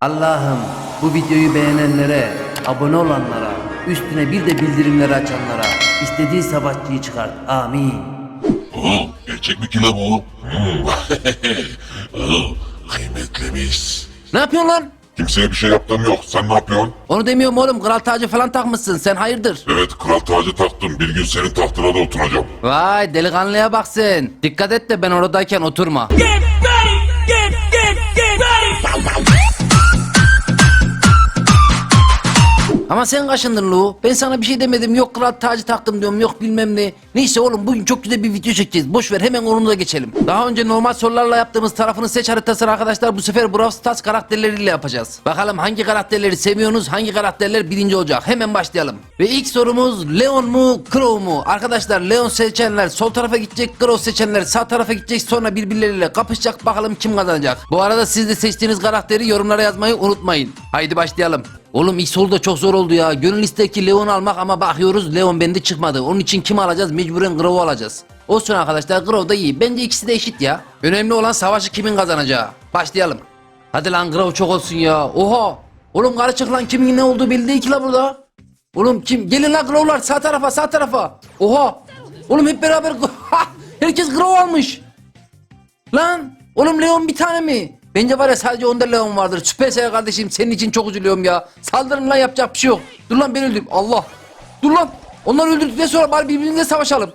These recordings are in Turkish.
Allah'ım bu videoyu beğenenlere, abone olanlara, üstüne bir de bildirimleri açanlara istediği savaşçıyı çıkart. Amin. Aa, gerçek mi ki la bu? Hmm. Aa, kıymetlimiz. Ne yapıyorsun lan? Kimseye bir şey yaptığım yok. Sen ne yapıyorsun? Onu demiyorum oğlum kral tacı falan takmışsın sen hayırdır? Evet kral tacı taktım. Bir gün senin tahtına da oturacağım. Vay delikanlıya bak sen. Dikkat et de ben oradayken oturma. Get Ama sen kaşındın Lu. Ben sana bir şey demedim. Yok kral tacı taktım diyorum. Yok bilmem ne. Neyse oğlum bugün çok güzel bir video çekeceğiz. Boş ver hemen onumuza geçelim. Daha önce normal sorularla yaptığımız tarafını seç haritasını arkadaşlar bu sefer Brawl Stars karakterleriyle yapacağız. Bakalım hangi karakterleri seviyorsunuz, hangi karakterler birinci olacak. Hemen başlayalım. Ve ilk sorumuz Leon mu, Crow mu? Arkadaşlar Leon seçenler sol tarafa gidecek, Crow seçenler sağ tarafa gidecek sonra birbirleriyle kapışacak. Bakalım kim kazanacak. Bu arada siz de seçtiğiniz karakteri yorumlara yazmayı unutmayın. Haydi başlayalım. Oğlum ilk soru da çok zor oldu ya. Gönül ister ki Leon almak ama bakıyoruz Leon bende çıkmadı. Onun için kim alacağız? Mecburen Grow'u alacağız. Olsun arkadaşlar Grow da iyi. Bence ikisi de eşit ya. Önemli olan savaşı kimin kazanacağı. Başlayalım. Hadi lan Grow çok olsun ya. Oha. Oğlum karı çık lan kimin ne olduğu belli değil ki la burada. Oğlum kim? Gelin lan Grow'lar sağ tarafa sağ tarafa. Oha. Oğlum hep beraber herkes Grow almış. Lan oğlum Leon bir tane mi? Bence var ya sadece onda Leon vardır. Süpersel kardeşim senin için çok üzülüyorum ya. Saldırın lan yapacak bir şey yok. Dur lan ben öldüreyim. Allah. Dur lan. Onları öldürdükten sonra bari birbirimizle savaşalım.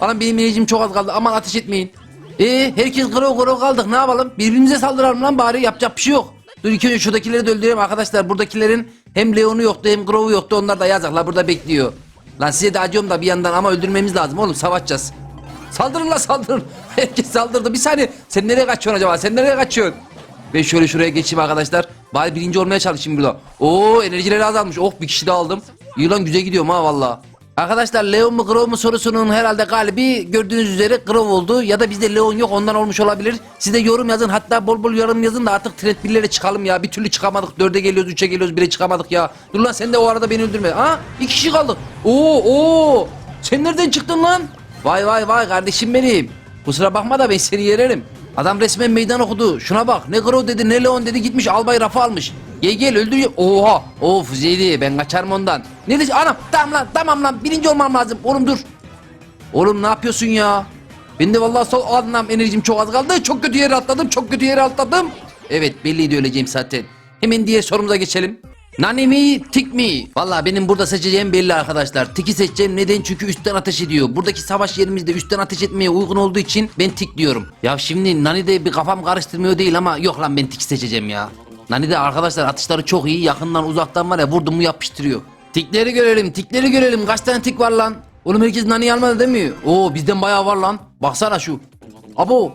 Anam benim enerjim çok az kaldı. Aman ateş etmeyin. Ee herkes kırov kırov kaldık. Ne yapalım? Birbirimize saldıralım lan bari. Yapacak bir şey yok. Dur ilk önce şuradakileri de öldüreyim arkadaşlar. Buradakilerin hem Leon'u yoktu hem Grove'u yoktu. Onlar da yazıklar burada bekliyor. Lan size de acıyorum da bir yandan ama öldürmemiz lazım oğlum. Savaşacağız. Saldırın la saldırın. Herkes saldırdı. Bir saniye. Sen nereye kaçıyorsun acaba? Sen nereye kaçıyorsun? Ben şöyle şuraya geçeyim arkadaşlar. Bari birinci olmaya çalışayım burada. Oo enerjileri azalmış. Oh bir kişi de aldım. İyi lan güzel gidiyorum ha valla. Arkadaşlar Leon mu Grove mu sorusunun herhalde galibi gördüğünüz üzere Grove oldu. Ya da bizde Leon yok ondan olmuş olabilir. Siz de yorum yazın hatta bol bol yorum yazın da artık trend billere çıkalım ya. Bir türlü çıkamadık. Dörde geliyoruz, üçe geliyoruz, bire çıkamadık ya. Dur lan sen de o arada beni öldürme. Ha? İki kişi kaldık. Oo oo. Sen nereden çıktın lan? Vay vay vay kardeşim benim. Kusura bakma da ben seni yererim. Adam resmen meydan okudu. Şuna bak. Ne Grove dedi ne Leon dedi gitmiş albay rafa almış. Gel gel öldürüyor. Oha. Of Zeydi ben kaçarım ondan. Ne diyeceğim? Anam tamam lan tamam lan birinci olmam lazım. Oğlum dur. Oğlum ne yapıyorsun ya? Ben de vallahi sol anlam enerjim çok az kaldı. Çok kötü yere atladım. Çok kötü yere atladım. Evet belliydi öleceğim zaten. Hemen diğer sorumuza geçelim. Nani mi, tik mi? Valla benim burada seçeceğim belli arkadaşlar. Tiki seçeceğim. Neden? Çünkü üstten ateş ediyor. Buradaki savaş yerimizde üstten ateş etmeye uygun olduğu için ben tik diyorum. Ya şimdi Nani de bir kafam karıştırmıyor değil ama yok lan ben tik seçeceğim ya. Nani de arkadaşlar atışları çok iyi. Yakından uzaktan var ya vurdu mu yapıştırıyor. Tikleri görelim, tikleri görelim. Kaç tane tik var lan? Oğlum herkes Nani'yi almadı değil mi? Oo bizden bayağı var lan. Baksana şu. Abo.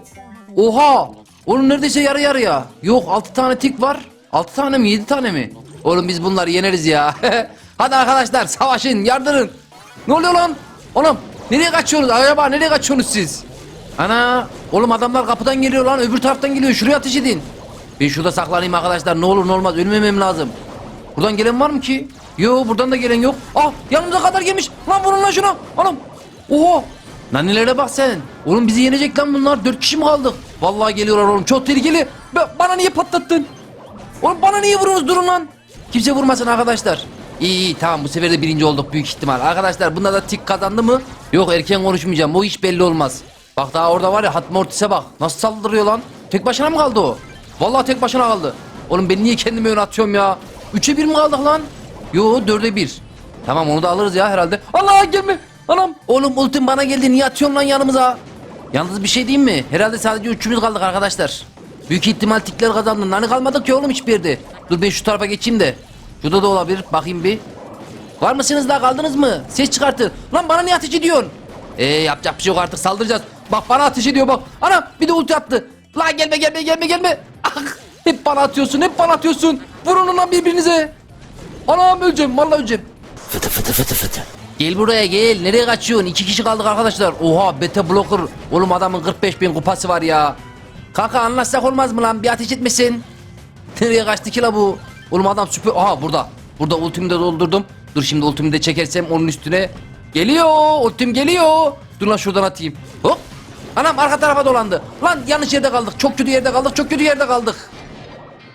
Oha. Oğlum neredeyse yarı yarıya. Yok 6 tane tik var. 6 tane mi 7 tane mi? Oğlum biz bunları yeneriz ya. Hadi arkadaşlar savaşın yardırın. Ne oluyor lan? Oğlum nereye kaçıyorsunuz? Acaba nereye kaçıyorsunuz siz? Ana oğlum adamlar kapıdan geliyor lan öbür taraftan geliyor şuraya ateş edin. Ben şurada saklanayım arkadaşlar ne olur ne olmaz ölmemem lazım. Buradan gelen var mı ki? Yo buradan da gelen yok. Ah yanımıza kadar gelmiş. Lan vurun lan şuna. Oğlum. Oha. Nanilere bak sen. Oğlum bizi yenecek lan bunlar. Dört kişi mi kaldık? Vallahi geliyorlar oğlum. Çok tehlikeli. Ba- bana niye patlattın? Oğlum bana niye vuruyorsunuz? Durun lan. Kimse vurmasın arkadaşlar. İyi iyi tamam bu sefer de birinci olduk büyük ihtimal. Arkadaşlar bunda da tik kazandı mı? Yok erken konuşmayacağım. Bu hiç belli olmaz. Bak daha orada var ya Hat Mortis'e bak. Nasıl saldırıyor lan? Tek başına mı kaldı o? Vallahi tek başına kaldı. Oğlum ben niye kendimi ön atıyorum ya? Üçe bir mi kaldık lan? Yo dörde bir. Tamam onu da alırız ya herhalde. Allah gelme. Anam. Oğlum ultim bana geldi. Niye atıyorsun lan yanımıza? Yalnız bir şey diyeyim mi? Herhalde sadece üçümüz kaldık arkadaşlar. Büyük ihtimal tikler kazandın. Hani kalmadık ki oğlum hiçbir yerde. Dur ben şu tarafa geçeyim de. Şurada da olabilir. Bakayım bir. Var mısınız daha kaldınız mı? Ses çıkartın. Lan bana niye ateş ediyorsun? Eee yapacak bir şey yok artık saldıracağız. Bak bana ateş ediyor bak. Ana bir de ulti attı. Lan gelme gelme gelme gelme. Ah, hep bana atıyorsun hep bana atıyorsun. Vurun lan birbirinize. Anam öleceğim vallahi öleceğim. Fıtı fıtı fıtı fıtı. Gel buraya gel. Nereye kaçıyorsun? İki kişi kaldık arkadaşlar. Oha beta blocker. Oğlum adamın 45 bin kupası var ya. Kanka anlaşsak olmaz mı lan? Bir ateş etmesin. Nereye kaçtı ki la bu? Oğlum adam süper. Aha burada. Burada ultimi de doldurdum. Dur şimdi ultimi de çekersem onun üstüne. Geliyor. Ultim geliyor. Dur lan şuradan atayım. Hop. Anam arka tarafa dolandı. Lan yanlış yerde kaldık. Çok kötü yerde kaldık. Çok kötü yerde kaldık.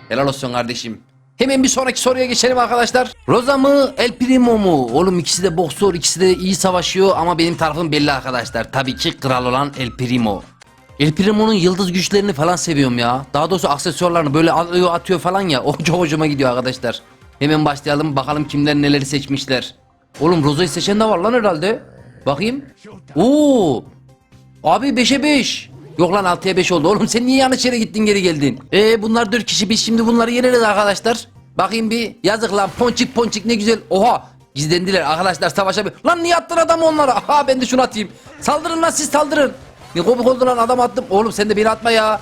Helal olsun kardeşim. Hemen bir sonraki soruya geçelim arkadaşlar. Rosa mı El Primo mu? Oğlum ikisi de boksör ikisi de iyi savaşıyor ama benim tarafım belli arkadaşlar. Tabii ki kral olan El Primo. El Primo'nun yıldız güçlerini falan seviyorum ya. Daha doğrusu aksesuarlarını böyle alıyor atıyor falan ya. O çok hoşuma gidiyor arkadaşlar. Hemen başlayalım bakalım kimler neleri seçmişler. Oğlum Rosa'yı seçen de var lan herhalde. Bakayım. Oo. Abi 5'e 5. Yok lan 6'ya 5 oldu. Oğlum sen niye yanlış yere gittin geri geldin? Ee bunlar 4 kişi biz şimdi bunları yeneriz arkadaşlar. Bakayım bir yazık lan ponçik ponçik ne güzel. Oha gizlendiler arkadaşlar savaşa bir. Lan niye attın adamı onlara? Aha ben de şunu atayım. Saldırın lan siz saldırın. Ne komik oldu lan adam attım. Oğlum sen de beni atma ya.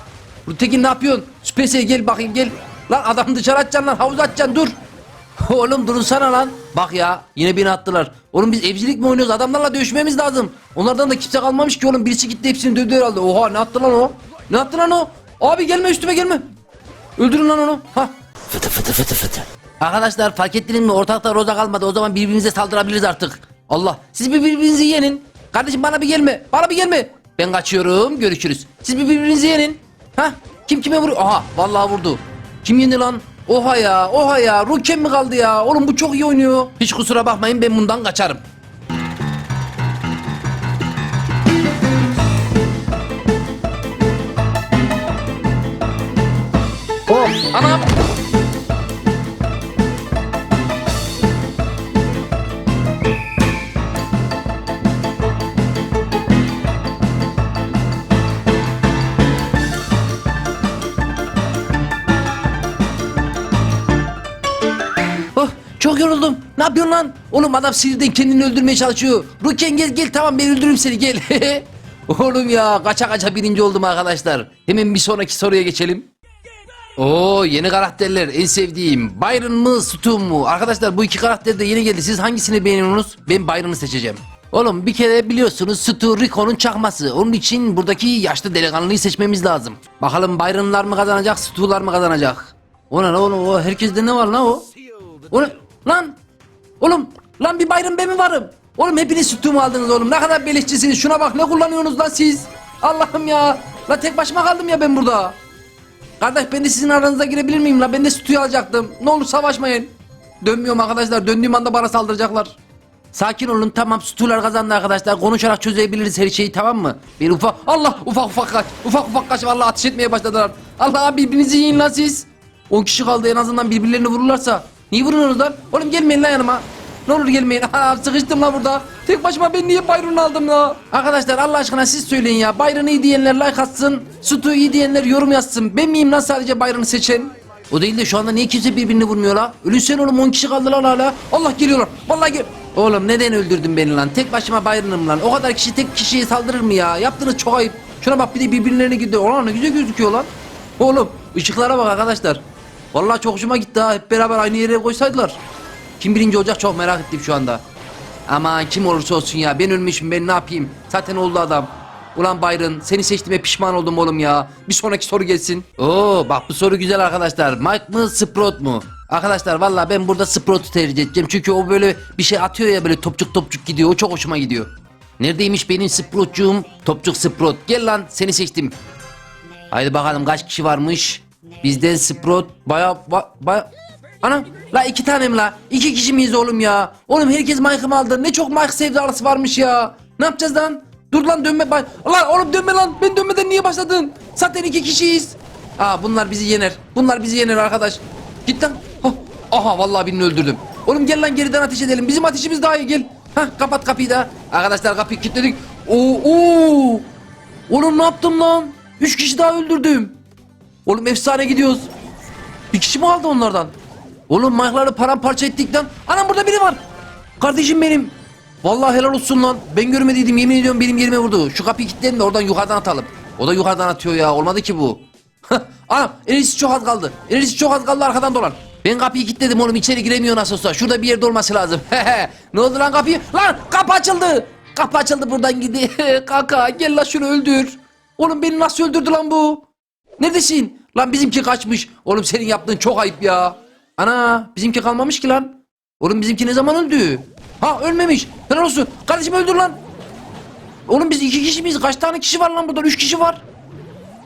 Rutekin ne yapıyorsun? Süpersel gel bakayım gel. Lan adamı dışarı atacaksın lan havuz atacaksın dur. Oğlum durunsana lan. Bak ya yine beni attılar. Oğlum biz evcilik mi oynuyoruz? Adamlarla dövüşmemiz lazım. Onlardan da kimse kalmamış ki oğlum. Birisi gitti hepsini dövdü herhalde. Oha ne attı lan o? Ne attı lan o? Abi gelme üstüme gelme. Öldürün lan onu. Ha. Fıtı fıtı fıtı fıtı. Arkadaşlar fark ettiniz mi? Ortalıkta roza kalmadı. O zaman birbirimize saldırabiliriz artık. Allah. Siz bir birbirinizi yenin. Kardeşim bana bir gelme. Bana bir gelme. Ben kaçıyorum. Görüşürüz. Siz bir birbirinizi yenin. Ha? Kim kime vuruyor? Aha vallahi vurdu. Kim yendi lan? Oha ya, oha ya. Ruken mi kaldı ya? Oğlum bu çok iyi oynuyor. Hiç kusura bakmayın ben bundan kaçarım. Çok yoruldum. Ne yapıyorsun lan? Oğlum adam sinirden kendini öldürmeye çalışıyor. Ruken gel gel tamam ben öldürürüm seni gel. Oğlum ya kaça kaça birinci oldum arkadaşlar. Hemen bir sonraki soruya geçelim. Oo yeni karakterler en sevdiğim. Byron mı Stu mu? Arkadaşlar bu iki karakter de yeni geldi. Siz hangisini beğeniyorsunuz? Ben Byron'ı seçeceğim. Oğlum bir kere biliyorsunuz Stu Rico'nun çakması. Onun için buradaki yaşlı delikanlıyı seçmemiz lazım. Bakalım Byron'lar mı kazanacak, Stu'lar mı kazanacak? O ne oğlum o herkeste ne var lan o? O ne? Lan! Oğlum! Lan bir Byron ben mi varım? Oğlum hepiniz Stu mu aldınız oğlum? Ne kadar beleşçisiniz. Şuna bak ne kullanıyorsunuz lan siz? Allah'ım ya. La tek başıma kaldım ya ben burada. Kardeş ben de sizin aranıza girebilir miyim la? Ben de sütüyü alacaktım. Ne olur savaşmayın. Dönmüyorum arkadaşlar. Döndüğüm anda bana saldıracaklar. Sakin olun tamam sütüler kazandı arkadaşlar. Konuşarak çözebiliriz her şeyi tamam mı? Bir ufak Allah ufak ufak kaç. Ufak ufak kaç vallahi ateş etmeye başladılar. Allah birbirinizi yiyin lan siz. 10 kişi kaldı en azından birbirlerini vururlarsa. Niye vuruyorsunuz lan? Oğlum gelmeyin lan yanıma. Ne olur gelmeyin. Sıkıştım lan burada. Tek başıma ben niye Byron'u aldım la? Arkadaşlar Allah aşkına siz söyleyin ya. Byron'u iyi diyenler like atsın. Sutu iyi diyenler yorum yazsın. Ben miyim lan sadece Byron'u seçen? O değil de şu anda niye kimse birbirini vurmuyor la? Ölürsen oğlum 10 kişi kaldı lan hala. Allah geliyorlar. Vallahi gel. Oğlum neden öldürdün beni lan? Tek başıma Byron'ım lan. O kadar kişi tek kişiye saldırır mı ya? Yaptığınız çok ayıp. Şuna bak bir de birbirlerine gidiyor. Ulan ne güzel gözüküyor lan. Oğlum ışıklara bak arkadaşlar. Vallahi çok hoşuma gitti ha. Hep beraber aynı yere koysaydılar. Kim birinci olacak çok merak ettim şu anda. Ama kim olursa olsun ya ben ölmüşüm ben ne yapayım. Zaten oldu adam. Ulan Byron seni seçtiğime pişman oldum oğlum ya. Bir sonraki soru gelsin. Oo bak bu soru güzel arkadaşlar. Mike mı Sprout mu? Arkadaşlar valla ben burada Sprout'u tercih edeceğim. Çünkü o böyle bir şey atıyor ya böyle topçuk topçuk gidiyor. O çok hoşuma gidiyor. Neredeymiş benim Sprout'cuğum? Topçuk Sprout. Gel lan seni seçtim. Haydi bakalım kaç kişi varmış. Bizden Sprout baya ba, baya... Ana la iki tanem la. İki kişi miyiz oğlum ya? Oğlum herkes Mike'ımı aldı. Ne çok Mike sevdalısı varmış ya. Ne yapacağız lan? Dur lan dönme bay. Lan oğlum dönme lan. Ben dönmeden niye başladın? Zaten iki kişiyiz. Aa bunlar bizi yener. Bunlar bizi yener arkadaş. Git lan. Hah. Aha vallahi birini öldürdüm. Oğlum gel lan geriden ateş edelim. Bizim ateşimiz daha iyi gel. Hah kapat kapıyı da. Arkadaşlar kapıyı kilitledik. Oo, oo. Oğlum ne yaptım lan? Üç kişi daha öldürdüm. Oğlum efsane gidiyoruz. Bir kişi mi aldı onlardan? Oğlum Mike'ları paramparça ettik lan. Anam burada biri var. Kardeşim benim. Vallahi helal olsun lan. Ben görmediydim yemin ediyorum benim yerime vurdu. Şu kapıyı kilitleyin de oradan yukarıdan atalım. O da yukarıdan atıyor ya. Olmadı ki bu. Anam enerjisi çok az kaldı. Enerjisi çok az kaldı arkadan dolan. Ben kapıyı kilitledim oğlum içeri giremiyor nasıl olsa. Şurada bir yerde olması lazım. ne oldu lan kapıyı? Lan kapı açıldı. Kapı açıldı buradan gidi. Kanka gel lan şunu öldür. Oğlum beni nasıl öldürdü lan bu? Neredesin? Lan bizimki kaçmış. Oğlum senin yaptığın çok ayıp ya. Ana bizimki kalmamış ki lan. Oğlum bizimki ne zaman öldü? Ha ölmemiş. Helal olsun. Kardeşim öldür lan. Oğlum biz iki kişi miyiz? Kaç tane kişi var lan burada? Üç kişi var.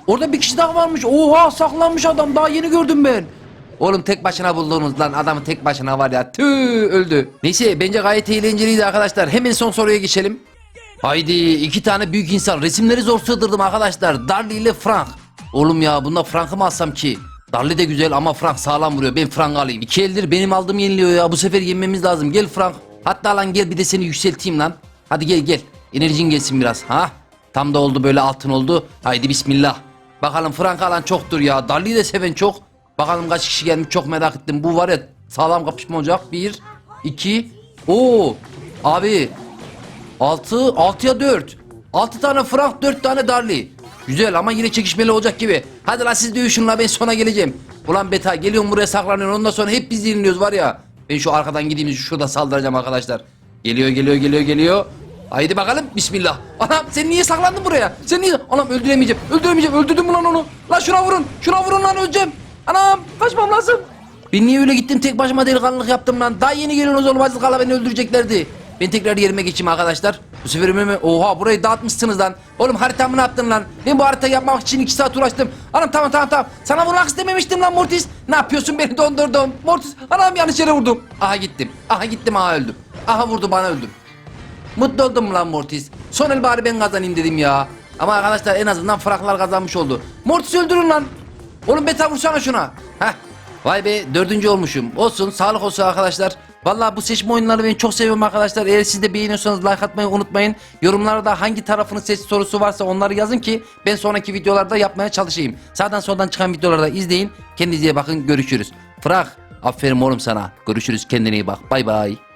Orada bir kişi daha varmış. Oha saklanmış adam. Daha yeni gördüm ben. Oğlum tek başına buldunuz lan adamı tek başına var ya tüh öldü. Neyse bence gayet eğlenceliydi arkadaşlar. Hemen son soruya geçelim. Haydi iki tane büyük insan resimleri zor sığdırdım arkadaşlar. Darli ile Frank. Oğlum ya bunda Frank'ı mı alsam ki? Darli de güzel ama Frank sağlam vuruyor. Ben Frank alayım. İki eldir benim aldığım yeniliyor ya. Bu sefer yenmemiz lazım. Gel Frank. Hatta lan gel bir de seni yükselteyim lan. Hadi gel gel. Enerjin gelsin biraz. Ha? Tam da oldu böyle altın oldu. Haydi bismillah. Bakalım Frank alan çoktur ya. Darli'yi de seven çok. Bakalım kaç kişi gelmiş çok merak ettim. Bu var ya sağlam kapışma olacak. Bir, iki. Oo. Abi 6 6'ya 4. 6 tane Frank 4 tane Darli. Güzel ama yine çekişmeli olacak gibi. Hadi la siz dövüşün la ben sona geleceğim. Ulan Beta geliyorum buraya saklanıyorum ondan sonra hep biz yeniliyoruz var ya. Ben şu arkadan gideyim şurada saldıracağım arkadaşlar. Geliyor geliyor geliyor geliyor. Haydi bakalım bismillah. Anam sen niye saklandın buraya? Sen niye? Anam öldüremeyeceğim. Öldüremeyeceğim. Öldürdüm mü lan onu? Lan şuna vurun. Şuna vurun lan öleceğim. Anam kaçmam lazım. Ben niye öyle gittim tek başıma delikanlılık yaptım lan. Daha yeni geliyorsunuz oğlum az kala beni öldüreceklerdi. Ben tekrar yerime geçeyim arkadaşlar. Bu sefer önüme oha burayı dağıtmışsınız lan. Oğlum haritamı ne yaptın lan? Ben bu haritayı yapmak için iki saat uğraştım. Anam tamam tamam tamam. Sana vurmak istememiştim lan Mortis. Ne yapıyorsun beni dondurdun. Mortis anam yanlış yere vurdum. Aha gittim. Aha gittim aha öldüm. Aha vurdu bana öldüm. Mutlu oldum lan Mortis? Son el bari ben kazanayım dedim ya. Ama arkadaşlar en azından Franklar kazanmış oldu. Mortis öldürün lan. Oğlum beta vursana şuna. Heh. Vay be dördüncü olmuşum. Olsun sağlık olsun arkadaşlar. Vallahi bu seçme oyunları ben çok seviyorum arkadaşlar. Eğer siz de beğeniyorsanız like atmayı unutmayın. Yorumlarda hangi tarafının seç sorusu varsa onları yazın ki ben sonraki videolarda yapmaya çalışayım. Sağdan soldan çıkan videoları da izleyin. Kendinize bakın görüşürüz. Fırak aferin oğlum sana. Görüşürüz kendine iyi bak. Bay bay.